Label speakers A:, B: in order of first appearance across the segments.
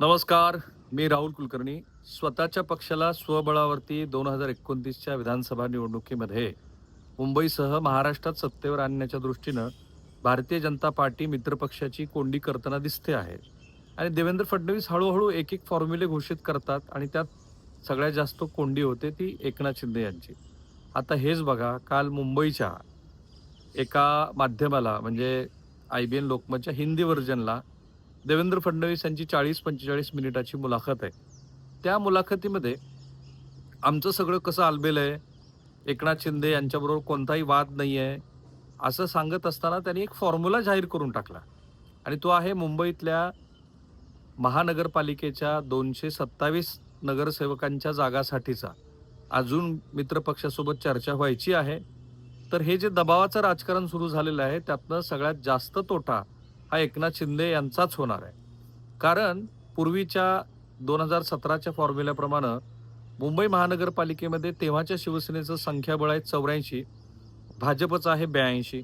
A: नमस्कार मी राहुल कुलकर्णी. स्वतःच्या पक्षाला स्वबळावरती दोन हजार एकोणतीसच्या विधानसभा निवडणुकीमध्ये मुंबईसह महाराष्ट्रात सत्तेवर आणण्याच्या दृष्टीनं भारतीय जनता पार्टी मित्रपक्षाची कोंडी करताना दिसते आहे. आणि देवेंद्र फडणवीस हळूहळू एक एक फॉर्म्युले घोषित करतात आणि त्यात सगळ्यात जास्त कोंडी होते ती एकनाथ शिंदे यांची. आता हेच बघा काल मुंबईच्या एका माध्यमाला म्हणजे आय बी एन लोकमतच्या हिंदी व्हर्जनला देवेंद्र फडणवीस यांची चाळीस पंचेचाळीस मिनिटाची मुलाखत आहे. त्या मुलाखतीमध्ये आमचं सगळं कसं आलबेलं आहे? एकनाथ शिंदे यांच्याबरोबर कोणताही वाद नाही आहे? असं सांगत असताना त्यांनी एक फॉर्म्युला जाहीर करून टाकला. आणि तो आहे मुंबईतल्या महानगरपालिकेच्या दोनशे सत्तावीस नगरसेवकांच्या जागासाठीचा. अजून मित्रपक्षासोबत चर्चा व्हायची आहे. तर हे जे दबावाचं राजकारण सुरू झालेलं आहे त्यातनं सगळ्यात जास्त तोटा हा एकनाथ शिंदे यांचाच होणार आहे. कारण पूर्वीच्या दोन हजार सतराच्या फॉर्म्युल्याप्रमाणे मुंबई महानगरपालिकेमध्ये तेव्हाच्या शिवसेनेचं संख्याबळ आहे चौऱ्याऐंशी भाजपचं आहे ब्याऐंशी.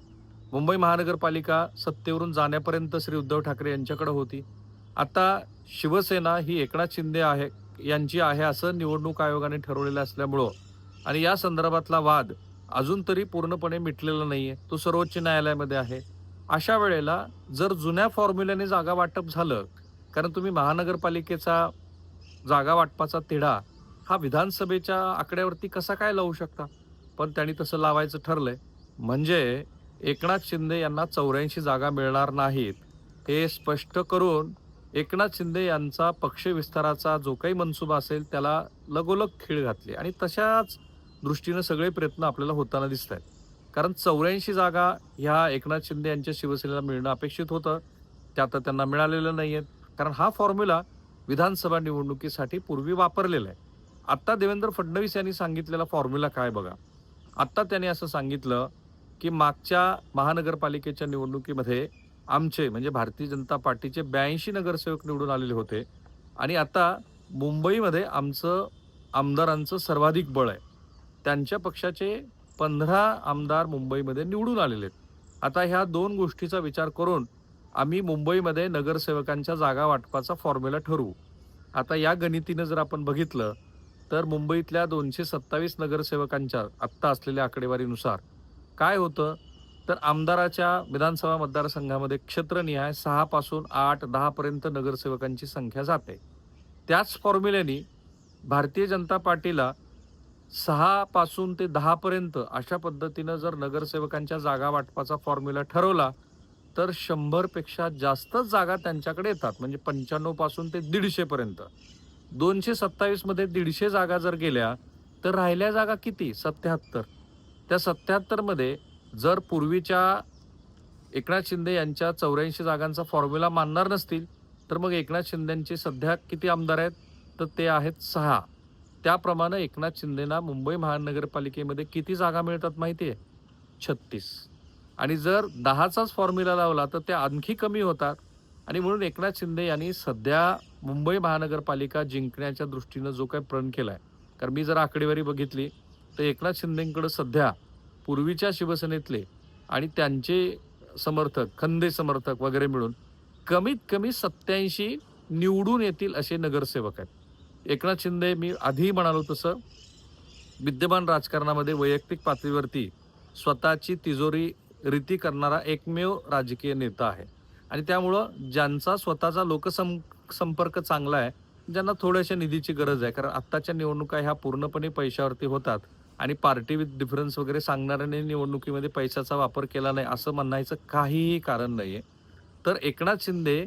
A: मुंबई महानगरपालिका सत्तेवरून जाण्यापर्यंत श्री उद्धव ठाकरे यांच्याकडे होती. आता शिवसेना ही एकनाथ शिंदे आहे यांची आहे असं निवडणूक आयोगाने ठरवलेलं असल्यामुळं आणि या संदर्भातला वाद अजून तरी पूर्णपणे मिटलेला नाही आहे तो सर्वोच्च न्यायालयामध्ये आहे. अशा वेळेला जर जुन्या फॉर्म्युल्याने जागा वाटप झालं कारण तुम्ही महानगरपालिकेचा जागा वाटपाचा तिढा हा विधानसभेच्या आकड्यावरती कसा काय लावू शकता? पण त्यांनी तसं लावायचं ठरलंय. म्हणजे एकनाथ शिंदे यांना चौऱ्याऐंशी जागा मिळणार नाहीत हे स्पष्ट करून एकनाथ शिंदे यांचा पक्ष विस्ताराचा जो काही मनसुबा असेल त्याला लगोलग खीळ घातली. आणि तशाच दृष्टीनं सगळे प्रयत्न आपल्याला होताना दिसत आहेत कारण चौऱ्याऐंशी जागा ह्या एकनाथ शिंदे यांच्या शिवसेनेला मिळणं अपेक्षित होतं. त्या आता त्यांना मिळालेलं नाही आहेत कारण हा फॉर्म्युला विधानसभा निवडणुकीसाठी पूर्वी वापरलेला आहे. आत्ता देवेंद्र फडणवीस यांनी सांगितलेला फॉर्म्युला काय बघा. आत्ता त्यांनी असं सांगितलं की मागच्या महानगरपालिकेच्या निवडणुकीमध्ये आमचे म्हणजे भारतीय जनता पार्टीचे ब्याऐंशी नगरसेवक निवडून आलेले होते. आणि आता मुंबईमध्ये आमचं आमदारांचं सर्वाधिक बळ आहे. त्यांच्या पक्षाचे पंधरा आमदार मुंबईमध्ये निवडून आलेले आहेत. आता ह्या दोन गोष्टीचा विचार करून आम्ही मुंबईमध्ये नगरसेवकांच्या जागा वाटपाचा फॉर्म्युला ठरवू. आता या गणितीनं जर आपण बघितलं तर मुंबईतल्या दोनशे सत्तावीस नगरसेवकांच्या आत्ता असलेल्या आकडेवारीनुसार काय होतं? तर आमदाराच्या विधानसभा मतदारसंघामध्ये क्षेत्रनिहाय सहापासून आठ दहापर्यंत नगरसेवकांची संख्या जाते. त्याच फॉर्म्युल्याने भारतीय जनता पार्टीला सहा पासून ते दहा पर्यंत अशा पद्धतीनं जर नगरसेवकांच्या जागा वाटपाचा फॉर्म्युला ठरवला तर शंभरपेक्षा जास्त जास्तच जागा त्यांच्याकडे येतात. म्हणजे पंच्याण्णवपासून ते दीडशेपर्यंत दोनशे सत्तावीसमध्ये दीडशे जागा जर गेल्या तर राहिल्या जागा किती? सत्याहत्तर. त्या सत्याहत्तरमध्ये जर पूर्वीच्या एकनाथ शिंदे यांच्या चौऱ्याऐंशी जागांचा फॉर्म्युला मानणार नसतील तर मग एकनाथ शिंदेंचे सध्या किती आमदार आहेत? तर ते आहेत सहा. त्याप्रमाणे एकनाथ शिंदेना मुंबई महानगरपालिकेमध्ये किती जागा मिळतात माहिती आहे? छत्तीस. आणि जर दहाचाच फॉर्म्युला लावला तर त्या आणखी कमी होतात. आणि म्हणून एकनाथ शिंदे यांनी सध्या मुंबई महानगरपालिका जिंकण्याच्या दृष्टीनं जो काही प्रण केला आहे कारण मी जर आकडेवारी बघितली तर एकनाथ शिंदेकडं सध्या पूर्वीच्या शिवसेनेतले आणि त्यांचे समर्थक खंदे समर्थक वगैरे मिळून कमीत कमी सत्याऐंशी निवडून येतील असे नगरसेवक आहेत. एकनाथ शिंदे मी आधीही म्हणालो तसं विद्यमान राजकारणामध्ये वैयक्तिक पातळीवरती स्वतःची तिजोरी रीती करणारा एकमेव राजकीय नेता आहे. आणि त्यामुळं ज्यांचा स्वतःचा लोकसं संपर्क चांगला आहे ज्यांना थोड्याशा निधीची गरज आहे कारण आत्ताच्या निवडणुका ह्या पूर्णपणे पैशावरती होतात आणि पार्टी विथ डिफरन्स वगैरे सांगणाऱ्याने निवडणुकीमध्ये पैशाचा वापर केला नाही असं म्हणायचं काहीही कारण नाही आहे तर एकनाथ शिंदे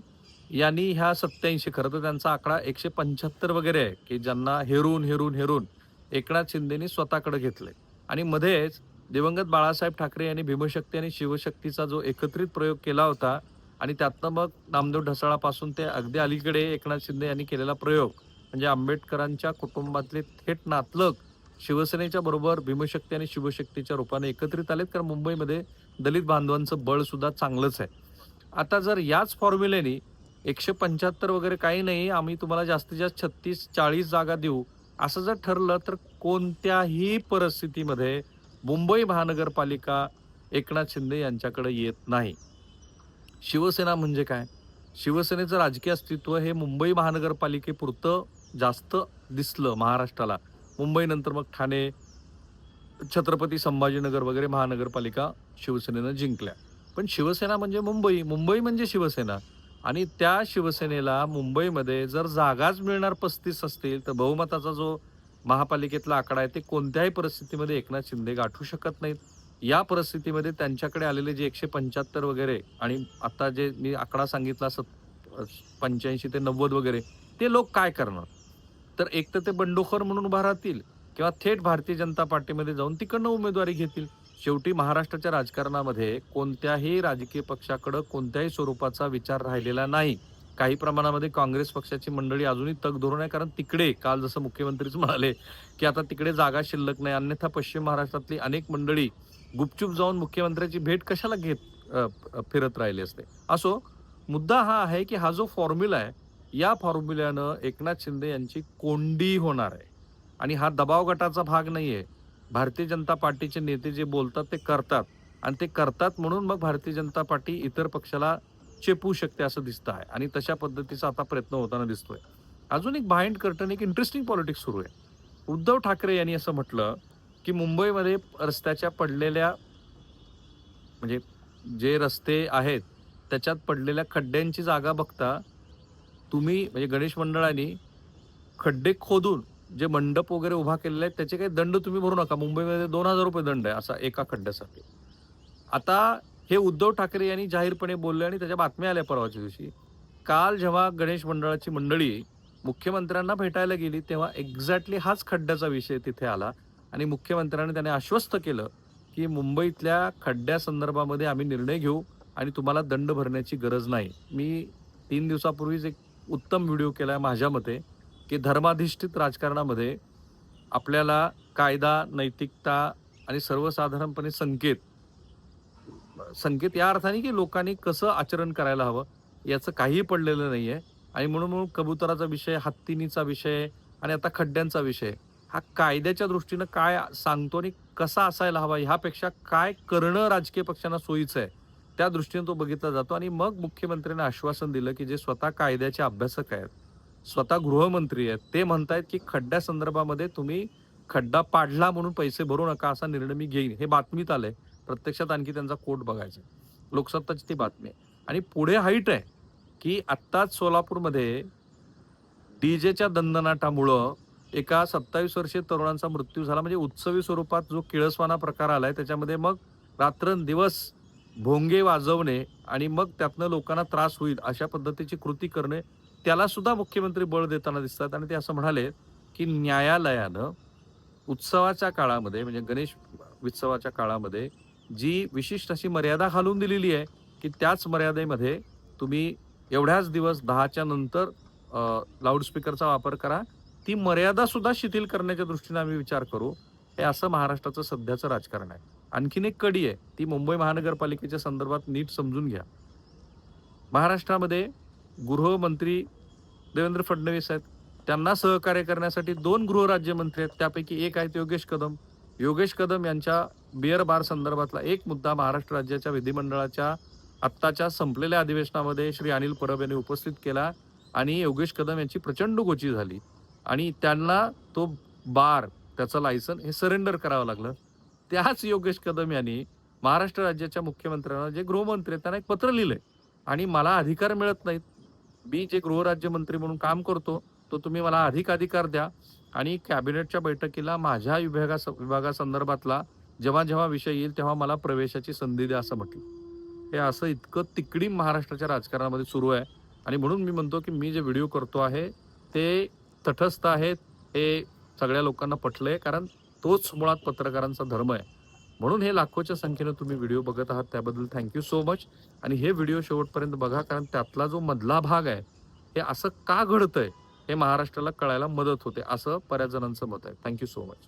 A: यांनी ह्या सत्याऐंशी खरं तर त्यांचा आकडा एकशे पंच्याहत्तर वगैरे आहे की ज्यांना हेरून हेरून हेरून एकनाथ शिंदेनी स्वतःकडे घेतले आणि मध्येच दिवंगत बाळासाहेब ठाकरे यांनी भीमशक्ती आणि शिवशक्तीचा जो एकत्रित प्रयोग केला होता आणि त्यातनं मग नामदेव ढसाळापासून ते अगदी अलीकडे एकनाथ शिंदे यांनी केलेला प्रयोग म्हणजे आंबेडकरांच्या कुटुंबातले थेट नातलग शिवसेनेच्या बरोबर भीमशक्ती आणि शिवशक्तीच्या रूपाने एकत्रित आलेत कारण मुंबईमध्ये दलित बांधवांचं बळ सुद्धा चांगलंच आहे. आता जर याच फॉर्म्युलेने एकशे पंच्याहत्तर वगैरे काही नाही. आम्ही तुम्हाला जास्तीत जास्त छत्तीस चाळीस जागा देऊ. असं जर ठरलं तर कोणत्याही परिस्थितीमध्ये मुंबई महानगरपालिका एकनाथ शिंदे यांच्याकडे येत नाही. शिवसेना म्हणजे काय? शिवसेनेचं राजकीय अस्तित्व हे मुंबई महानगरपालिकेपुरतं जास्त दिसलं महाराष्ट्राला. मुंबईनंतर मग ठाणे छत्रपती संभाजीनगर वगैरे महानगरपालिका शिवसेनेनं जिंकल्या. पण शिवसेना म्हणजे मुंबई. मुंबई म्हणजे शिवसेना. आणि त्या शिवसेनेला मुंबईमध्ये जर जागाच मिळणार पस्तीस असतील तर बहुमताचा जो महापालिकेतला आकडा आहे ते कोणत्याही परिस्थितीमध्ये एकनाथ शिंदे गाठू शकत नाहीत. या परिस्थितीमध्ये त्यांच्याकडे आलेले जे एकशे पंच्याहत्तर वगैरे आणि आता जे मी आकडा सांगितला सत पंच्याऐंशी ते नव्वद वगैरे ते लोक काय करणार? तर एक तर ते बंडखोर म्हणून उभा राहतील किंवा थेट भारतीय जनता पार्टीमध्ये जाऊन तिकडनं उमेदवारी घेतील. शेवटी महाराष्ट्राच्या राजकारणामध्ये कोणत्याही राजकीय पक्षाकडं कोणत्याही स्वरूपाचा विचार राहिलेला नाही. काही प्रमाणामध्ये काँग्रेस पक्षाची मंडळी अजूनही तग धरून आहे कारण तिकडे काल जसं मुख्यमंत्रीच म्हणाले की आता तिकडे जागा शिल्लक नाही. अन्यथा पश्चिम महाराष्ट्रातली अनेक मंडळी गुपचूप जाऊन मुख्यमंत्र्याची भेट कशाला घेत फिरत राहिली असते. असो मुद्दा हा आहे की हा जो फॉर्म्युला आहे या फॉर्म्युल्यानं एकनाथ शिंदे यांची कोंडी होणार आहे. आणि हा दबाव गटाचा भाग नाही आहे भारतीय जनता पार्टीचे नेते जे बोलतात ते करतात. आणि ते करतात म्हणून मग भारतीय जनता पार्टी इतर पक्षाला चेपू शकते असं दिसतं आहे. आणि तशा पद्धतीचा आता प्रयत्न होताना दिसतोय. अजून एक बाहेंड कर्टन एक इंटरेस्टिंग पॉलिटिक्स सुरू आहे. उद्धव ठाकरे यांनी असं म्हटलं की मुंबईमध्ये रस्त्याच्या पडलेल्या म्हणजे जे रस्ते आहेत त्याच्यात पडलेल्या खड्ड्यांची जागा बघता तुम्ही म्हणजे गणेश मंडळाने खड्डे खोदून जे मंडप वगैरे उभा केलेले आहेत त्याचे काही दंड तुम्ही भरू नका. मुंबईमध्ये दोन हजार रुपये दंड आहे असा एका खड्ड्यासाठी. आता हे उद्धव ठाकरे यांनी जाहीरपणे बोलले आणि त्याच्या बातम्या आल्या परवाच्या दिवशी. काल जेव्हा गणेश मंडळाची मंडळी मुख्यमंत्र्यांना भेटायला गेली तेव्हा एक्झॅक्टली हाच खड्ड्याचा विषय तिथे आला. आणि मुख्यमंत्र्यांनी त्याने आश्वस्त केलं की मुंबईतल्या खड्ड्यासंदर्भामध्ये आम्ही निर्णय घेऊ आणि तुम्हाला दंड भरण्याची गरज नाही. मी तीन दिवसापूर्वीच एक उत्तम व्हिडिओ केला आहे माझ्या मते. की धर्माधिष्ठित राजकारणामध्ये आपल्याला कायदा नैतिकता आणि सर्वसाधारणपणे संकेत संकेत या अर्थाने की लोकांनी कसं आचरण करायला हवं याचं काहीही पडलेलं नाही आहे आणि म्हणून म्हणून कबुतराचा विषय हत्तीनीचा विषय आणि आता खड्ड्यांचा विषय हा कायद्याच्या दृष्टीनं काय सांगतो आणि कसा असायला हवा ह्यापेक्षा काय करणं राजकीय पक्षांना सोयीचं आहे त्या दृष्टीने तो बघितला जातो. आणि मग मुख्यमंत्र्यांनी आश्वासन दिलं की जे स्वतः कायद्याचे अभ्यासक आहेत स्वतः गृहमंत्री आहेत. ते म्हणतायत की खड्ड्या संदर्भामध्ये तुम्ही खड्डा पाडला म्हणून पैसे भरू नका असा निर्णय मी घेईन. हे बातमीत आलंय. प्रत्यक्षात आणखी त्यांचा कोट बघायचा लोकसत्ताची ती बातमी आहे. आणि पुढे हाईट आहे की आत्ताच सोलापूरमध्ये डी जेच्या दंदनाटामुळं एका सत्तावीस वर्षीय तरुणांचा मृत्यू झाला. म्हणजे उत्सवी स्वरूपात जो किळसवाना प्रकार आलाय त्याच्यामध्ये मग रात्रंदिवस भोंगे वाजवणे आणि मग त्यातनं लोकांना त्रास होईल अशा पद्धतीची कृती करणे त्याला सुद्धा मुख्यमंत्री बळ देताना दिसतात. आणि ते असं म्हणाले की न्यायालयानं उत्सवाच्या काळामध्ये म्हणजे गणेश उत्सवाच्या काळामध्ये जी विशिष्ट अशी मर्यादा घालून दिलेली आहे की त्याच मर्यादेमध्ये तुम्ही एवढ्याच दिवस दहाच्या नंतर लाऊडस्पीकरचा वापर करा. ती मर्यादा सुद्धा शिथिल करण्याच्या दृष्टीने आम्ही विचार करू. हे असं महाराष्ट्राचं सध्याचं राजकारण आहे. आणखीन एक कडी आहे. ती मुंबई महानगरपालिकेच्या संदर्भात नीट समजून घ्या. महाराष्ट्रामध्ये गृहमंत्री देवेंद्र फडणवीस आहेत. त्यांना सहकार्य करण्यासाठी दोन गृहराज्यमंत्री आहेत. त्यापैकी एक आहेत योगेश कदम. योगेश कदम यांच्या बिअर बार संदर्भातला एक मुद्दा महाराष्ट्र राज्याच्या विधिमंडळाच्या आत्ताच्या संपलेल्या अधिवेशनामध्ये श्री अनिल परब यांनी उपस्थित केला आणि योगेश कदम यांची प्रचंड गोची झाली. आणि त्यांना तो बार त्याचं लायसन हे सरेंडर करावं लागलं. त्याच योगेश कदम यांनी महाराष्ट्र राज्याच्या मुख्यमंत्र्यांना जे गृहमंत्री आहेत त्यांना एक पत्र लिहिलंय. आणि मला अधिकार मिळत नाहीत. मी जे गृहराज्यमंत्री म्हणून काम करतो तो तुम्ही मला अधिक अधिकार द्या. आणि कॅबिनेटच्या बैठकीला माझ्या विभागा विभागासंदर्भातला जेव्हा जेव्हा विषय येईल तेव्हा मला प्रवेशाची संधी द्या असं म्हटलं. हे असं इतकं तिकडी महाराष्ट्राच्या राजकारणामध्ये सुरू आहे. आणि म्हणून मी म्हणतो की मी जे व्हिडिओ करतो आहे ते तटस्थ आहेत हे सगळ्या लोकांना पटलं आहे कारण तोच मुळात पत्रकारांचा धर्म आहे. म्हणून हे लाखोच्या संख्येनं तुम्ही व्हिडिओ बघत आहात त्याबद्दल थँक्यू सो मच आणि हे व्हिडिओ शेवटपर्यंत बघा कारण त्यातला जो मधला भाग आहे हे असं का घडतंय हे महाराष्ट्राला कळायला मदत होते असं बऱ्याच जणांचं मत आहे. Thank you so much